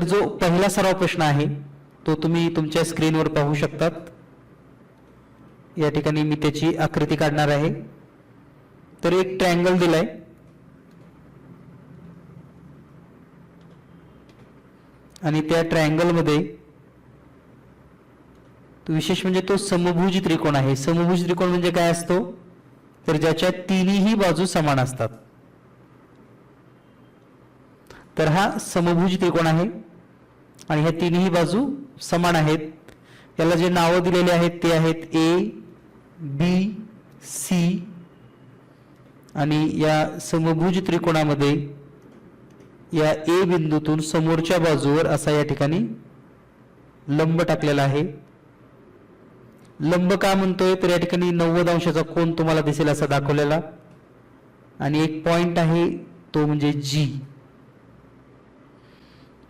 तर जो पहिला सराव प्रश्न आहे तो तुम्ही तुमच्या स्क्रीनवर पाहू शकतात. या ठिकाणी मी त्याची आकृती काढणार आहे. तर एक ट्रँगल दिलाय. आणि त्या ट्रायंगलमध्ये विशेष म्हणजे तो समभुज त्रिकोण आहे. समभुज त्रिकोण म्हणजे काय असतो? तर ज्याच्या तिन्ही बाजू समान असतात. तर हा समभुज त्रिकोण आहे. आणि ह्या तिन्ही बाजू समान आहेत. याला जे नावं दिलेले आहेत ते आहेत ए बी सी आणि या समभुज त्रिकोणामध्ये या ए बिंदूतून समोरच्या बाजूवर असा या ठिकाणी लंब टाकलेला आहे. लंब का म्हणतोय? तर या ठिकाणी नव्वद अंशाचा कोण तुम्हाला दिसेल असा दाखवलेला. आणि एक पॉइंट आहे तो म्हणजे जी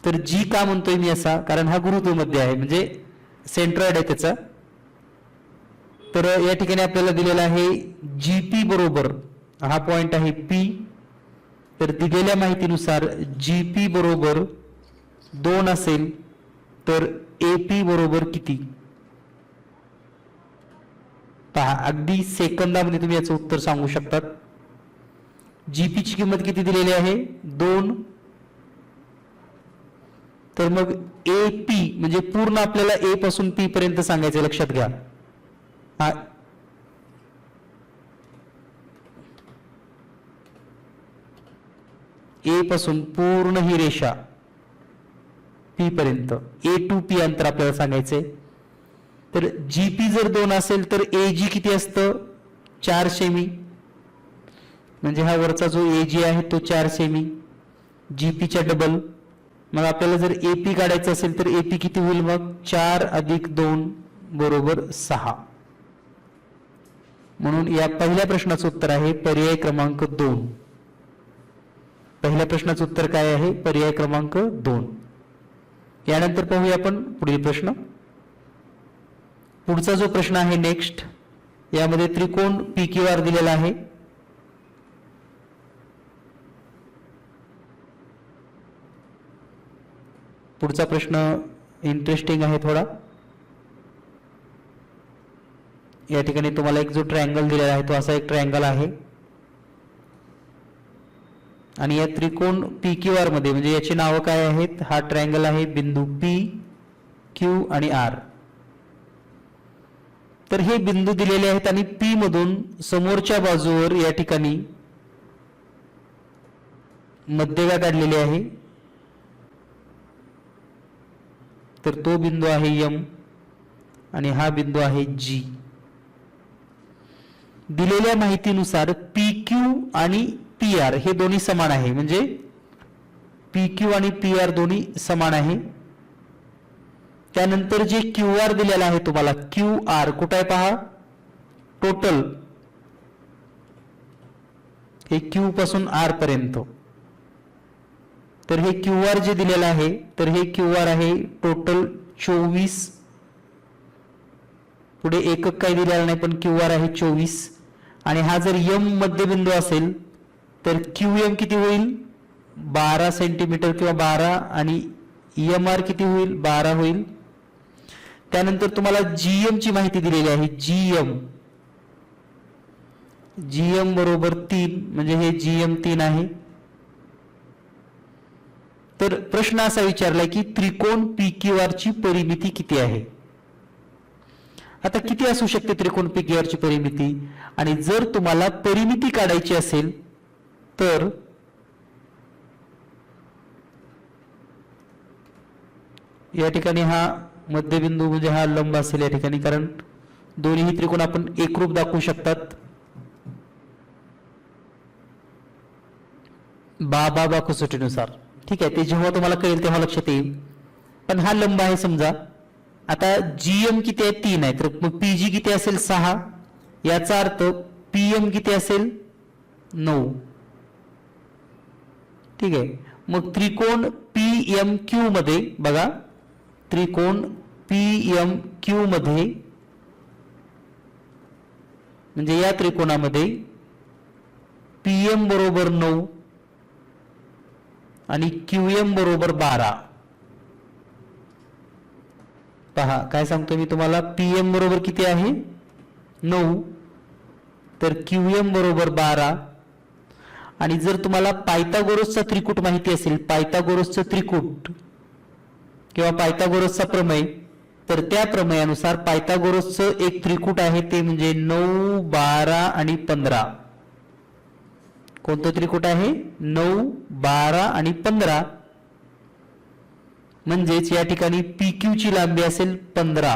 तर जी का म्हणतोय मी असा कारण हा गुरुत्वमध्ये आहे म्हणजे सेंट्रॉइड आहे त्याचा. तर या ठिकाणी आपल्याला दिलेला आहे जी पी बरोबर हा पॉइंट आहे पी तर दिलेल्या माहितीनुसार जी पी बरोबर दोन असेल तर ए पी बरोबर किती? पहा अगदी सेकंदामध्ये तुम्ही याचं उत्तर सांगू शकतात. जीपीची किंमत किती दिलेली आहे? दोन. तर मग ए पी म्हणजे पूर्ण आपल्याला ए पासून पी पर्यंत सांगायचं लक्षात घ्या. हा. ए पासून पूर्ण ही रेषा पी पर्यंत. ए टू पी अंतर आपल्याला सांगायचंय तर जी पी जर दोन असेल तर ए जी किती असतं? चार सेमी म्हणजे हा वरचा जो ए जी आहे तो चार सेमी जी पीच्या डबल मग आपल्याला जर ए पी काढायचं असेल तर ए पी किती होईल मग? चार अधिक दोन बरोबर सहा. म्हणून या पहिल्या प्रश्नाचं उत्तर आहे पर्याय क्रमांक दोन. पहिल्या प्रश्नाचं उत्तर काय आहे? पर्याय क्रमांक दोन. यानंतर पाहूया आपण पुढील प्रश्न. पुढचा जो प्रश्न आहे नेक्स्ट यामध्ये त्रिकोण पी क्यू आर दिलेला आहे. पुढचा प्रश्न इंटरेस्टिंग आहे थोडा. या ठिकाणी तुम्हाला एक जो ट्रायंगल दिलेला आहे तो असा एक ट्रायंगल आहे. आणि या त्रिकोण पी क्यू आरमध्ये म्हणजे याची नावं काय आहेत? हा ट्रायंगल आहे बिंदू पी क्यू आणि आर तर हे बिंदू दिलेले आहेत आणि पी मधून समोरच्या बाजूवर या ठिकाणी मध्यगा काढलेली आहे. तर तो बिंदू आहे यम आणि हा बिंदू आहे जी. दिलेल्या माहितीनुसार पी क्यू आणि पी आर हे दोन्ही समान आहे. म्हणजे पी क्यू आणि पी आर दोन्ही समान आहे. त्यानंतर जे क्यू आर दिलेला आहे तुम्हाला क्यू आर कुठं आहे पहा? टोटल हे क्यू पासून आर पर्यंत. तर हे क्यू आर जे दिलेलं आहे तर हे क्यू आर आहे टोटल चोवीस. पुढे एकक काही दिलेला नाही पण क्यू आर आहे चोवीस. आणि हा जर यम मध्यबिंदू असेल तर क्यू एम किती होईल? बारा सेंटीमीटर किंवा बारा आणि एम आर किती होईल? बारा होईल. त्यानंतर तुम्हाला जीएम ची माहिती दिलेली आहे जीएम जीएम बरोबर तीन म्हणजे हे जीएम तीन आहे. तर प्रश्न असा विचारलाय की त्रिकोण पी क्यू आरची परिमिती किती आहे? आता किती असू शकते त्रिकोण पी क्यू आर ची परिमिती? आणि जर तुम्हाला परिमिती काढायची असेल तर या ठिकाणी हा मध्यबिंदू म्हणजे हा लंब असेल या ठिकाणी कारण दोन्ही त्रिकोण आपण एकरूप दाखवू शकतात. बा बा बा कसोटीनुसार ठीक आहे ते जेव्हा तुम्हाला कळेल तेव्हा लक्षात येईल. पण हा लंब आहे समजा. आता जीएम किती आहे? तीन आहे. तर मग पीजी किती असेल? सहा. याचा अर्थ पीएम किती असेल? नऊ. ठीक आहे. मग त्रिकोण पी एम क्यू मध्ये बघा. त्रिकोण पी एम क्यू मध्ये म्हणजे या त्रिकोणामध्ये पीएम बरोबर नऊ. आणि क्यू एम बरोबर बारा. पहा काय सांगतो मी तुम्हाला? पी एम बरोबर किती आहे? नऊ. तर क्यू एम बरोबर बारा. आणि जर तुम्हाला पायथागोरसचा त्रिकूट माहिती असेल पायथागोरसचं त्रिकूट किंवा पायथागोरसचा प्रमेय तर त्या प्रमेयानुसार पायथागोरसचं एक त्रिकूट आहे ते म्हणजे नऊ बारा आणि पंधरा. कोणतं त्रिकूट आहे? नऊ बारा आणि पंधरा. म्हणजेच या ठिकाणी पी क्यू ची लांबी असेल पंधरा.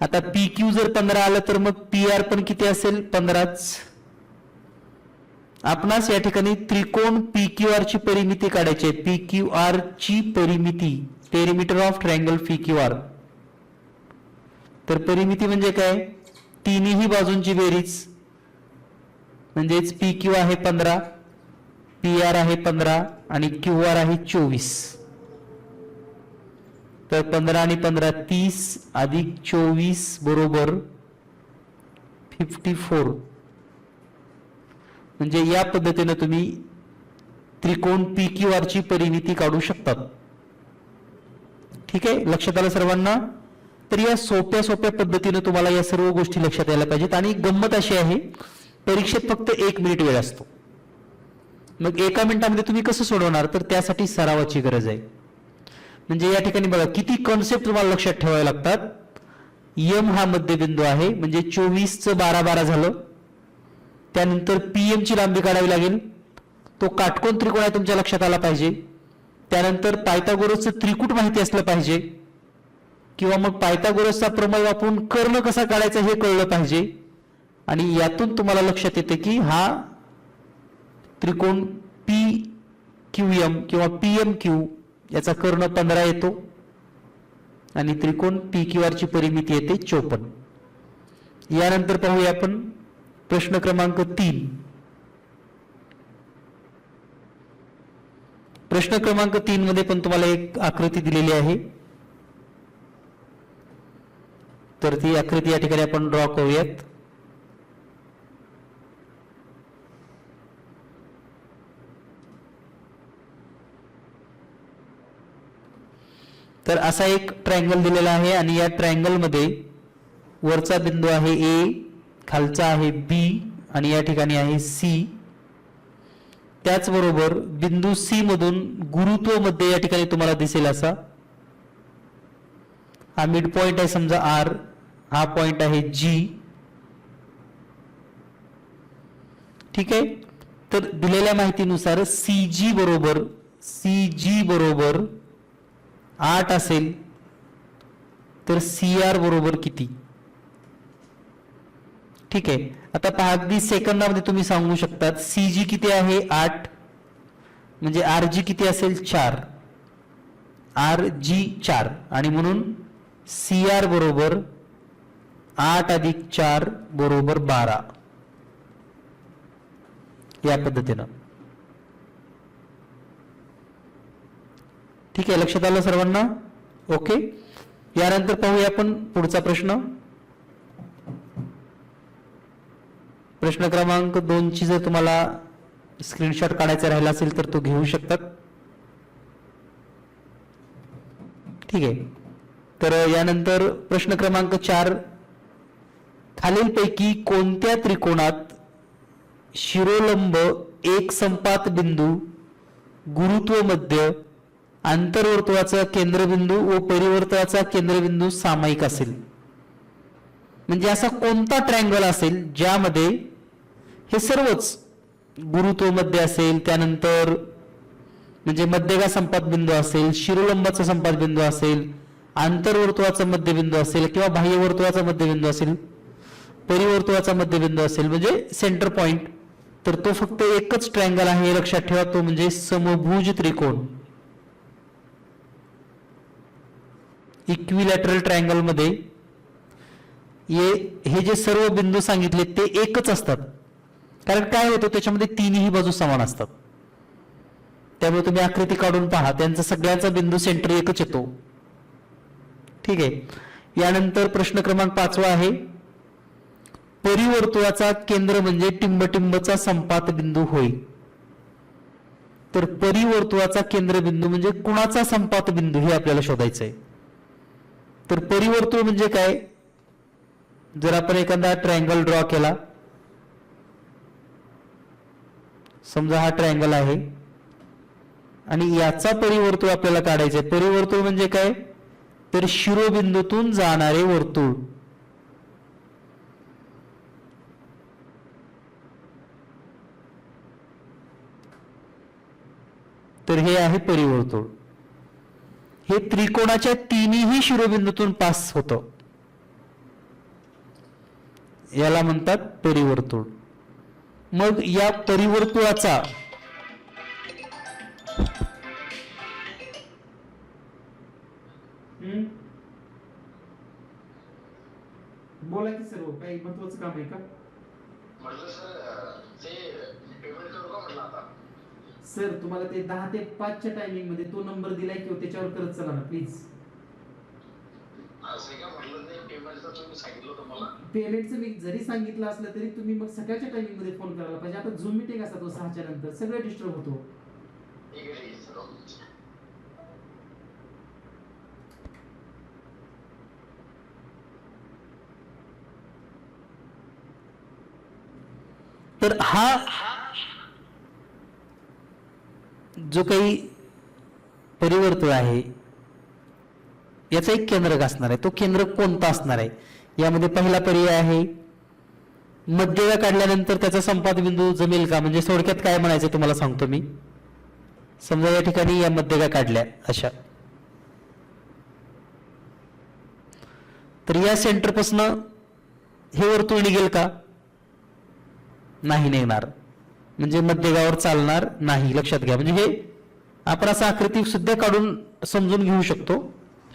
आता पी क्यू जर पंधरा आलं तर मग पी आर पण किती असेल? पंधराच. आपणास या ठिकाणी त्रिकोण पी क्यू आर ची परिमिती काढायची आहे. पी क्यू आर ची परिमिती. Perimeter of triangle P Q R तर परिमिती म्हणजे काय? तिन्ही बाजूंची बेरीज. म्हणजेच पी क्यू आहे पंधरा पी आर आहे पंधरा आणि क्यू आर आहे चोवीस. तर पंधरा आणि पंधरा तीस अधिक चोवीस बरोबर फिफ्टी फोर म्हणजे या पद्धतीनं तुम्ही त्रिकोण पी क्यू आर ची काढू शकतात. ठीक आहे? लक्षात आलं सर्वांना? तर या सोप्या सोप्या पद्धतीनं तुम्हाला या सर्व गोष्टी लक्षात यायला पाहिजेत. आणि गंमत अशी आहे परीक्षेत फक्त एक मिनिट वेळ असतो. मग एका मिनिटामध्ये तुम्ही कसं सोडवणार? तर त्यासाठी सरावाची गरज आहे. म्हणजे या ठिकाणी बघा किती कॉन्सेप्ट तुम्हाला लक्षात ठेवावे लागतात? यम हा मध्यबिंदू आहे म्हणजे चोवीसचं बारा बारा झालं. त्यानंतर पीएमची लांबी काढावी लागेल. तो काटकोन त्रिकोण आहे तुमच्या लक्षात आला पाहिजे. त्यानंतर पायथागोरसचं त्रिकूट माहिती असलं पाहिजे. किंवा मग पायथागोरसचा प्रमेय वापरून कर्ण कसा काढायचा हे कळलं पाहिजे. आणि यातून तुम्हाला लक्षात येते की हा त्रिकोण पी क्यू एम किंवा पी एम क्यू याचा कर्ण पंधरा येतो आणि त्रिकोण पी क्यू आरची परिमिती येते चोपन्न. यानंतर पाहूया आपण प्रश्न क्रमांक तीन. प्रश्न क्रमांक तीन मध्ये पण तुम्हाला एक आकृती दिलेली आहे. तर ती आकृती या ठिकाणी आपण ड्रॉ करूयात. तर असा एक ट्रायंगल दिलेला आहे आणि या ट्रायंगलमध्ये वरचा बिंदू आहे ए खालचा आहे बी आणि या ठिकाणी आहे सी त्याचबरोबर बिंदू सी मधून गुरुत्वमध्ये या ठिकाणी तुम्हाला दिसेल असा. हा मिड पॉइंट आहे समजा आर हा पॉइंट आहे जी ठीक आहे? तर दिलेल्या माहितीनुसार सी जी बरोबर सी जी बरोबर आठ असेल तर सी आर बरोबर किती? ठीक आहे. आता पहा अगदी सेकंदामध्ये तुम्ही सांगू शकतात सी जी किती आहे? आठ. म्हणजे आर जी किती असेल? चार. आर जी चार. आणि म्हणून सी आर बरोबर आठ अधिक चार बरोबर बारा. या पद्धतीनं. ठीक आहे लक्षात आलं सर्वांना? ओके यानंतर पाहूया आपण पुढचा प्रश्न. प्रश्न क्रमांक दोनची जर तुम्हाला स्क्रीनशॉट काढायचा राहिला असेल तर तो घेऊ शकतात. ठीक आहे. तर यानंतर प्रश्न क्रमांक चार. खालीलपैकी कोणत्या त्रिकोणात शिरोलंब एक संपात बिंदू गुरुत्व मध्य आंतरवर्तुळाचा केंद्रबिंदू व परिवर्तवाचा केंद्रबिंदू सामायिक असेल. म्हणजे असा कोणता ट्रँगल असेल ज्यामध्ये हे सर्वच गुरुत्वमध्ये असेल त्यानंतर म्हणजे मध्यगा संपात बिंदू असेल शिरोलंबाचा संपात बिंदू असेल आंतरवर्तुळाचा मध्यबिंदू असेल किंवा बाह्यवर्तुळाचा मध्यबिंदू असेल परिवर्तुळाचा मध्यबिंदू असेल म्हणजे सेंटर पॉइंट तर तो फक्त एकच ट्रँगल आहे लक्षात ठेवा तो म्हणजे समभुज त्रिकोण. इक्विलॅटरल ट्रायंगलमध्ये ये हे हे जे सर्व बिंदू सांगितले ते एकच असतात. कारण काय होतं त्याच्यामध्ये तीनही बाजू समान असतात. त्यामुळे तुम्ही आकृती काढून पहा त्यांचा सगळ्यांचा बिंदू सेंटर एकच येतो. ठीक आहे. यानंतर प्रश्न क्रमांक पाचवा आहे. परिवर्तुळाचा केंद्र म्हणजे टिंबटिंबचा संपात बिंदू होय. तर परिवर्तुळाचा केंद्रबिंदू म्हणजे कुणाचा संपात बिंदू हे आपल्याला शोधायचं आहे तर परिवर्तुळ म्हणजे काय? जर आपण एखादा ट्रायंगल ड्रॉ केला समजा हा ट्रायंगल आहे आणि याचा परिवर्तुळ आपल्याला काढायचं आहे. परिवर्तुळ म्हणजे काय? तर शिरोबिंदूतून जाणारे वर्तुळ. तर हे आहे परिवर्तुळ. हे त्रिकोणाच्या तिन्ही शिरोबिंदूतून पास होतं. याला म्हणतात परिवर्तुळ. मग या परिवर्तुळाचा बोला की सर्व काही महत्वाचं काम आहे का म्हटलं सर ते पेमेंट करू का म्हटलं आता सर तुम्हाला ते दहा ते पाचच्या टायमिंगमध्ये तो नंबर दिलाय किंवा त्याच्यावर करत चला ना प्लीज असं पेमेंटचं तुम्ही सांगितलं होतं मला. पेमेंटचं मी जरी सांगितलं असलं तरी तुम्ही मग सकाळच्या टायमिंगमध्ये फोन करायला पाहिजे. आता झूम मिटिंग असतात तो सहाच्या नंतर सगळं डिस्टर्ब होतो. ठीक आहे ठीक आहे सर तर हा जो काही परिवर्तन आहे याचा एक केंद्रक असणार आहे. तो केंद्रक कोणता असणार आहे? यामध्ये पहिला पर्याय आहे मध्यगा काढल्यानंतर त्याचा संपाद बिंदू जमेल का? म्हणजे थोडक्यात काय म्हणायचं तुम्हाला सांगतो मी. समजा या ठिकाणी या मध्यगा काढल्या अशा. तर या सेंटरपासून हे वर्तुळ निघेल का? नाही निघणार म्हणजे मध्यगावर चालणार नाही लक्षात घ्या. म्हणजे हे आपण असं आकृती सुद्धा काढून समजून घेऊ शकतो.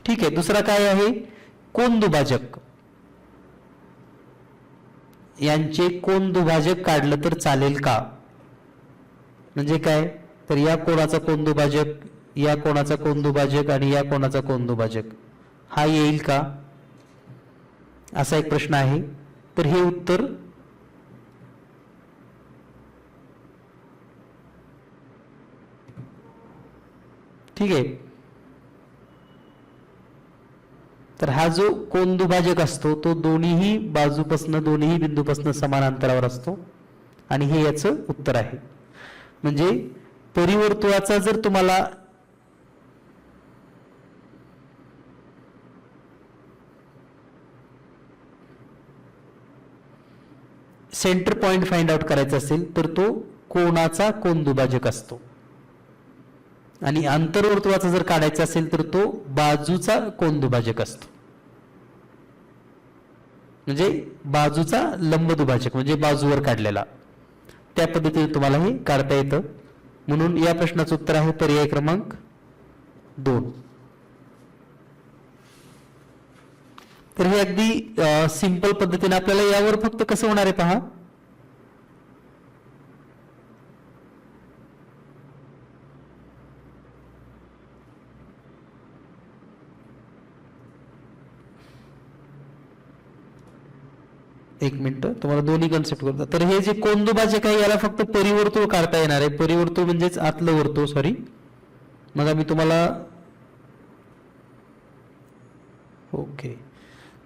ठीक आहे दुसरा काय आहे? कोण दुभाजक यांचे कोण दुभाजक काढलं तर चालेल का? म्हणजे काय? तर या कोणाचा कोण दुभाजक या कोणाचा कोण दुभाजक आणि या कोणाचा कोण दुभाजक हा येईल का? असा एक प्रश्न आहे. तर हे उत्तर ठीक आहे. तर हा जो कोण दुभाजक असतो तो दोन्हीही बाजूपासनं दोन्ही बिंदूपासनं समान अंतरावर असतो. आणि हे याचं उत्तर आहे. म्हणजे परिवर्तुळाचा जर तुम्हाला सेंटर पॉइंट फाइंड आउट करायचा असेल तर तो कोणाचा कोण दुभाजक असतो. आणि आंतरवर्तुळाचा जर काढायचा असेल तर तो बाजूचा कोण दुभाजक असतो. म्हणजे बाजूचा लंब दुभाजक म्हणजे बाजूवर काढलेला. त्या पद्धतीने तुम्हाला हे काढता येतं. म्हणून या प्रश्नाचं उत्तर आहे पर्याय क्रमांक दोन. तर हे अगदी सिंपल पद्धतीने आपल्याला यावर फक्त कसं होणार आहे पहा. एक मिनिट तुम्हाला दोन्ही कन्सेप्ट करतो तर हे जे कोंदोबाचे आहे याला फक्त परिवर्तुळ काढता येणार आहे. परिवर्तुळ म्हणजेच आतलं वर्तुळ सॉरी मग आम्ही तुम्हाला ओके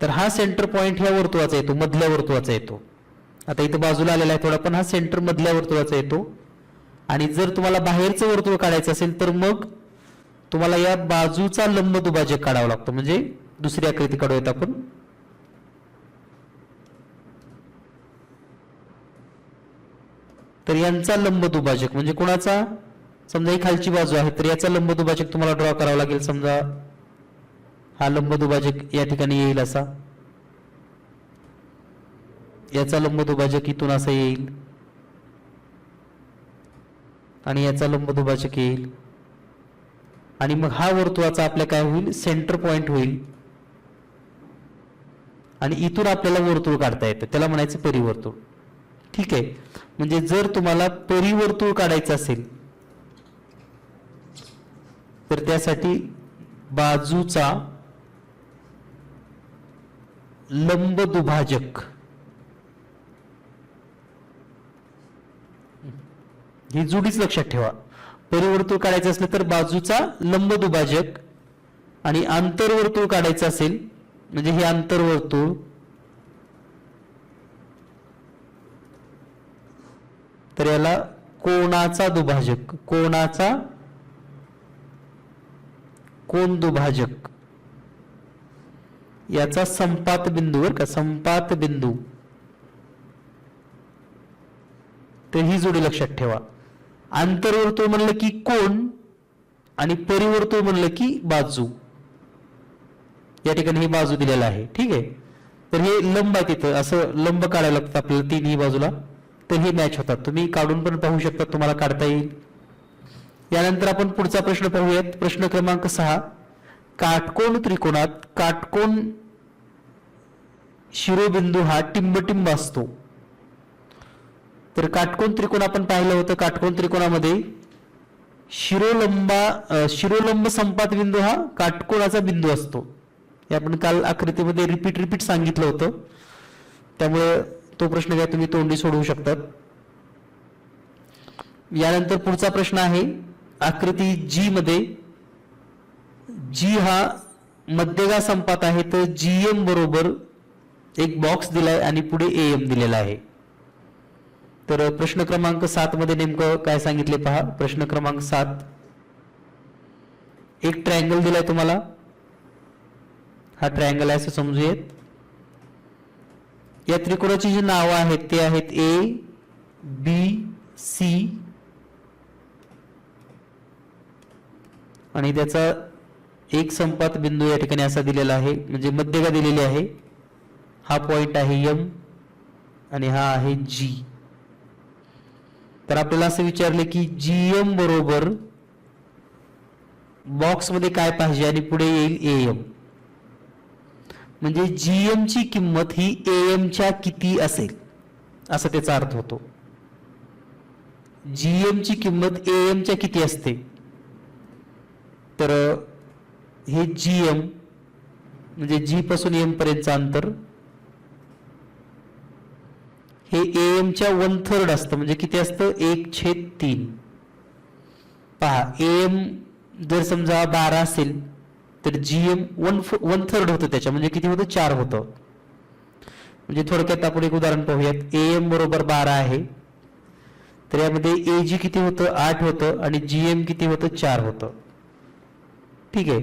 तर हा सेंटर पॉइंट ह्या वर्तुळाचा येतो मधल्या वर्तुळाचा येतो. आता इथं बाजूला आलेला आहे थोडा पण हा सेंटर मधल्या वर्तुळाचा येतो. आणि जर तुम्हाला बाहेरचं वर्तुळ काढायचं असेल तर मग तुम्हाला या बाजूचा लंब दुभाजक काढावा लागतो. म्हणजे दुसरी आकृती काढूयात आपण. तर यांचा लंब दुभाजक म्हणजे कोणाचा? समजा ही खालची बाजू आहे तर याचा लंब दुभाजक तुम्हाला ड्रॉ करावा लागेल. समजा हा लंब दुभाजक या ठिकाणी येईल असा. याचा लंब दुभाजक इथून असा येईल. आणि याचा लंब दुभाजक येईल. आणि मग हा वर्तुळाचा आपल्या काय होईल? सेंटर पॉइंट होईल. आणि इथून आपल्याला वर्तुळ काढता येतं. त्याला म्हणायचं परिवर्तुळ. ठीक आहे. म्हणजे जर तुम्हाला परिवर्तुळ काढायचं असेल तर त्यासाठी बाजूचा लंब दुभाजक. ही जुडीच लक्षात ठेवा. परिवर्तुळ काढायचं असलं तर बाजूचा लंब दुभाजक आणि आंतरवर्तुळ काढायचं असेल म्हणजे हे आंतरवर्तुळ तर याला कोणाचा दुभाजक? कोणाचा? कोण दुभाजक? याचा संपात बिंदू बर का? संपात बिंदू. तर ही जोडी लक्षात ठेवा. आंतरवर्तुळ म्हणलं की कोण आणि परिवर्तुळ म्हणलं की बाजू. या ठिकाणी ही बाजू दिलेला आहे. ठीक आहे? तर हे लंब आहे तिथं. असं लंब काढायला लागतं आपल्याला तिन्ही बाजूला. तर हे मॅच होतात. तुम्ही काढून पण पाहू शकता तुम्हाला काढता येईल. यानंतर आपण पुढचा प्रश्न पाहूयात. प्रश्न क्रमांक सहा. काटकोण त्रिकोणात काटकोण शिरोबिंदू हा टिंबटिंब असतो. तर काटकोण त्रिकोण आपण पाहिलं होतं. काटकोण त्रिकोणामध्ये शिरोलंबा शिरोलंब संपात बिंदू हा काटकोणाचा बिंदू असतो. हे आपण काल आकृतीमध्ये रिपीट रिपीट सांगितलं होतं. त्यामुळे तो प्रश्न काय तुम्ही तोंडी सोडवू शकतात. यानंतर पुढचा प्रश्न आहे आकृती जी मध्ये जी हा मध्यगा संपात आहे तर जीएम बरोबर एक बॉक्स दिलाय आणि पुढे एएम दिलेला आहे. तर प्रश्न क्रमांक सात मध्ये नेमकं काय सांगितले पहा. प्रश्न क्रमांक सात. एक ट्रायंगल दिलाय तुम्हाला. हा ट्रायंगल आहे असं समजूयात. या त्रिकोणाची जी नावं आहेत ते आहेत ए बी सी आणि त्याचा एक संपात बिंदू या ठिकाणी असा दिलेला आहे म्हणजे मध्यगा दिलेली आहे. हा पॉइंट आहे यम आणि हा आहे जी तर आपल्याला असं विचारले की जी एम बरोबर बॉक्समध्ये काय पाहिजे आणि पुढे येईल एएम म्हणजे जीएम ची किंमत ही एएम च्या किती असेल? असा त्याचा अर्थ होतो. जीएम ची किंमत एएम च्या किती असते? तर हे जीएम म्हणजे जी पासून एम पर्यंतचं अंतर हे एएम च्या वन थर्ड असतं. म्हणजे किती असतं? एक छेद तीन. पहा एएम जर समजा बारा असेल तर G M one one third होतं त्याच्या म्हणजे किती होतं? चार होतं. म्हणजे थोडक्यात आपण एक उदाहरण पाहूयात. एम बरोबर बारा आहे. तर यामध्ये ए जी किती होतं? आठ होतं आणि जी एम किती होतं? चार होतं. ठीक आहे?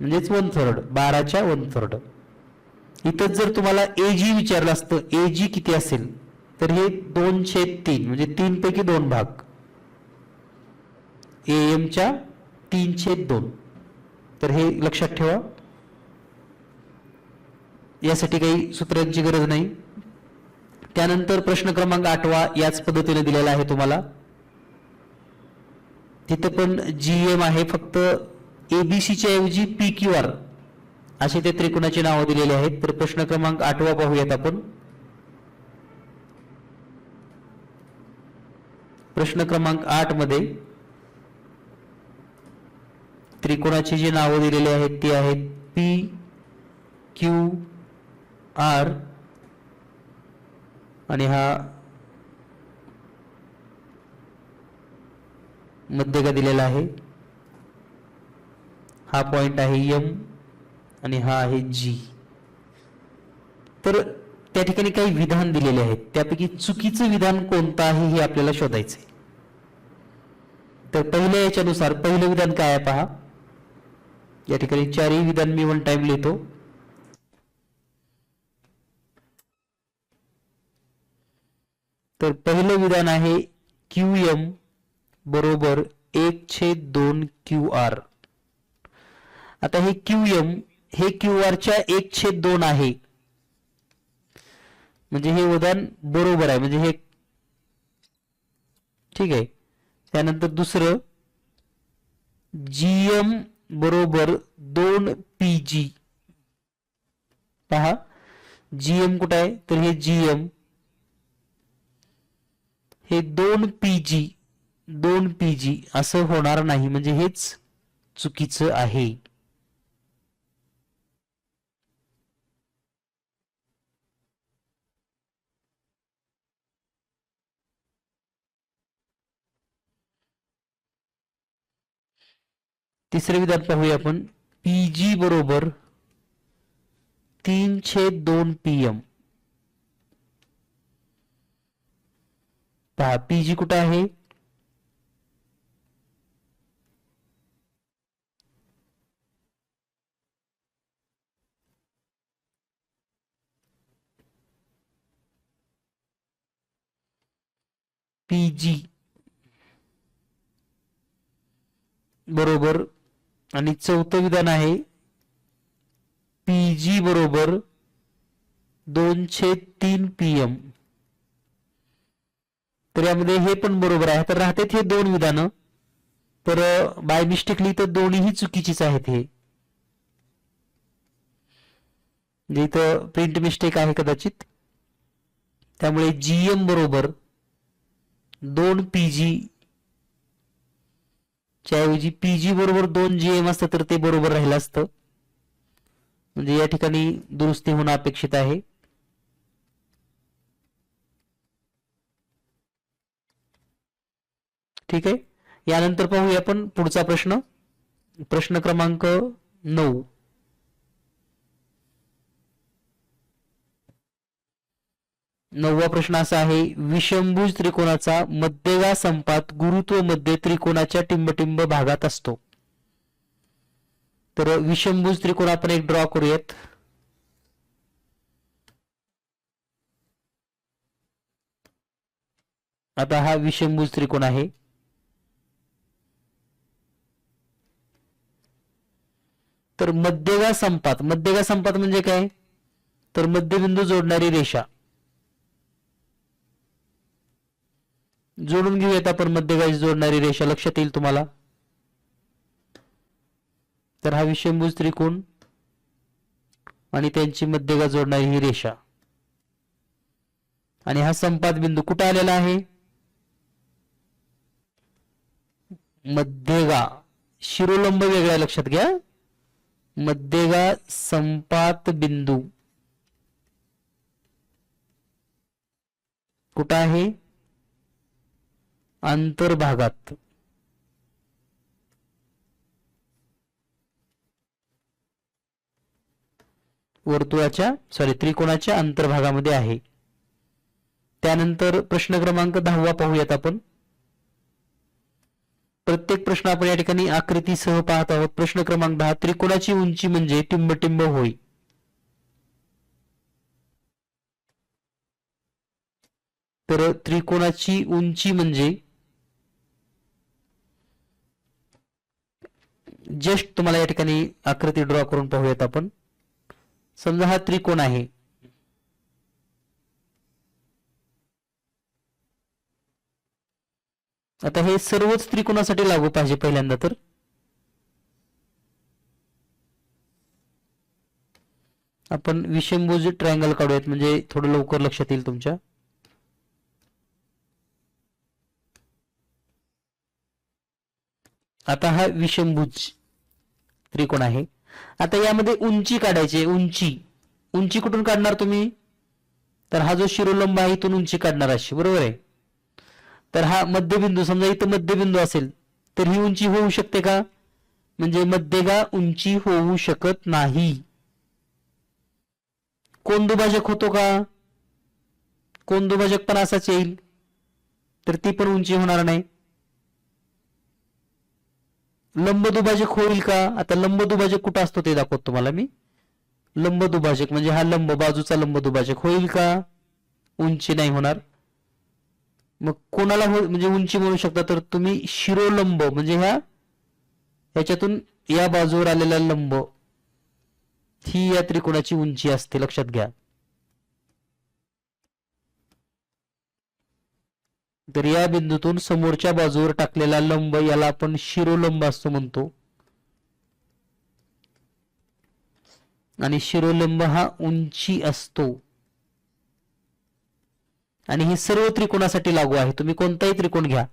म्हणजेच वन थर्ड बाराच्या वन थर्ड इथं जर तुम्हाला ए जी विचारलं असतं ए जी किती असेल? तर हे दोनशे तीन म्हणजे तीन पैकी दोन भाग. ए एमच्या तीन दोन. तर हे लक्षात ठेवा. यासाठी काही सूत्रांची गरज नाही. त्यानंतर प्रश्न क्रमांक आठवा याच पद्धतीने दिलेला आहे तुम्हाला. तिथं पण जीएम आहे फक्त एबीसीच्या ऐवजी पी क्यू आर असे ते त्रिकोणाची नावं दिलेली आहेत. तर प्रश्न क्रमांक आठवा पाहूयात आपण. प्रश्न क्रमांक आठमध्ये त्रिकोणाची जी नावं दिलेली आहेत ती आहेत पी क्यू आर आणि हा मध्यगा दिलेला आहे. हा पॉइंट आहे यम आणि हा आहे जी तर त्या ठिकाणी काही विधान दिलेले आहेत. त्यापैकी चुकीचं विधान कोणतं आहे हे आपल्याला शोधायचंय. तर पहिल्या याच्यानुसार पहिलं विधान काय आहे पहा? या ठिकाणी चारही विधान मी वन टाइम लिहितो. तर पहिलं विधान आहे क्यू एम बरोबर एक छेद दोन क्यू आर आता हे क्यू एम हे क्यू आरच्या एक छेद दोन आहे. म्हणजे हे विधान बरोबर आहे. म्हणजे हे ठीक आहे. त्यानंतर दुसरं जीएम बरोबर दोन पी जी पहा. जीएम कुठं आहे? तर हे जीएम हे दोन पी जी दोन पी जी असं होणार नाही. म्हणजे हेच चुकीचं आहे. तिसरे विधान पाहूया आपण. पी जी बरोबर तीन छेद दोन पी एम पहा पी जी कुठं आहे? पी जी बरोबर आणि चौथं विधान आहे पी जी बरोबर दोनशे तीन पी एम. तर यामध्ये हे पण बरोबर आहे. तर राहतात हे दोन विधानं. तर बाय मिस्टेकली तर दोन्हीही चुकीचीच आहेत हे. म्हणजे इथं प्रिंट मिस्टेक आहे कदाचित. त्यामुळे जीएम बरोबर दोन च्या ऐवजी पीजी बरोबर दोन जीएम असतं तर ते बरोबर राहिलं असतं. म्हणजे या ठिकाणी दुरुस्ती होणं अपेक्षित आहे. ठीक आहे? यानंतर पाहूया आपण पुढचा प्रश्न. प्रश्न क्रमांक नऊ. नववा प्रश्न असा आहे विषमभुज त्रिकोणाचा मध्यगा संपात गुरुत्वमध्ये त्रिकोणाच्या टिंबटिंब भागात असतो. तर विषमभुज त्रिकोण आपण एक ड्रॉ करूयात. आता हा विषमभुज त्रिकोण आहे. तर मध्यगा संपात मध्यगा संपात म्हणजे काय? तर मध्यबिंदू जोडणारी रेषा. जोडून घेऊयात आपण मध्यगाशी जोडणारी रेषा. लक्षात येईल तुम्हाला? तर हा विषमभुज त्रिकोण आणि त्यांची मध्यगा जोडणारी ही रेषा. आणि हा संपात बिंदू कुठं आलेला आहे? मध्यगा. शिरोलंब वेगळ्या लक्षात घ्या. मध्यगा संपात बिंदू कुठं आहे? अंतर्भागात. वर्तुळाच्या सॉरी त्रिकोणाच्या अंतर्भागामध्ये आहे. त्यानंतर प्रश्न क्रमांक दहावा पाहूयात आपण. प्रत्येक प्रश्न आपण या ठिकाणी आकृतीसह पाहत आहोत. प्रश्न क्रमांक दहा त्रिकोणाची उंची म्हणजे टिंबटिंब होय. तर त्रिकोणाची उंची म्हणजे जस्ट तुम्हाला या ठिकाणी आकृती ड्रॉ करून पाहूयात आपण. समजा हा त्रिकोण आहे. आता हे सर्वच त्रिकोणासाठी लागू पाहिजे पहिल्यांदा तर. आपण विषमभुज ट्रायंगल काढूयात म्हणजे थोडं लवकर लक्षात येईल तुमच्या. आता हा विषमभुज. त्रिकोण आहे. आता यामध्ये उंची काढायची उंची. उंची कुठून काढणार तुम्ही? तर हा जो शिरोलंब आहे इथून उंची काढणार अशी बरोबर आहे? तर हा मध्यबिंदू समजा इथं मध्यबिंदू असेल तर ही उंची होऊ शकते का? म्हणजे मध्यगा उंची होऊ शकत नाही. कोण दुभाजक होतो का? कोण दुभाजक पण असाच येईल. तर ती पण उंची होणार नाही. लंब दुभाजक होईल का? आता लंब दुभाजक कुठं असतो ते दाखवतो तुम्हाला मी. लंब दुभाजक म्हणजे हा लंब बाजूचा लंब दुभाजक होईल का? उंची नाही होणार. मग कोणाला हो म्हणजे उंची म्हणू शकता तर तुम्ही शिरोलंब म्हणजे ह्या ह्याच्यातून या बाजूवर आलेला लंब ही या त्रिकोणाची उंची असते लक्षात घ्या. तर या बिंदूतून समोरच्या बाजूवर टाकलेला लंब याला आपण शिरोलंब असतो म्हणतो. आणि शिरोलंब हा उंची असतो. आणि हे सर्व त्रिकोणासाठी लागू आहे. तुम्ही कोणताही त्रिकोण घ्या.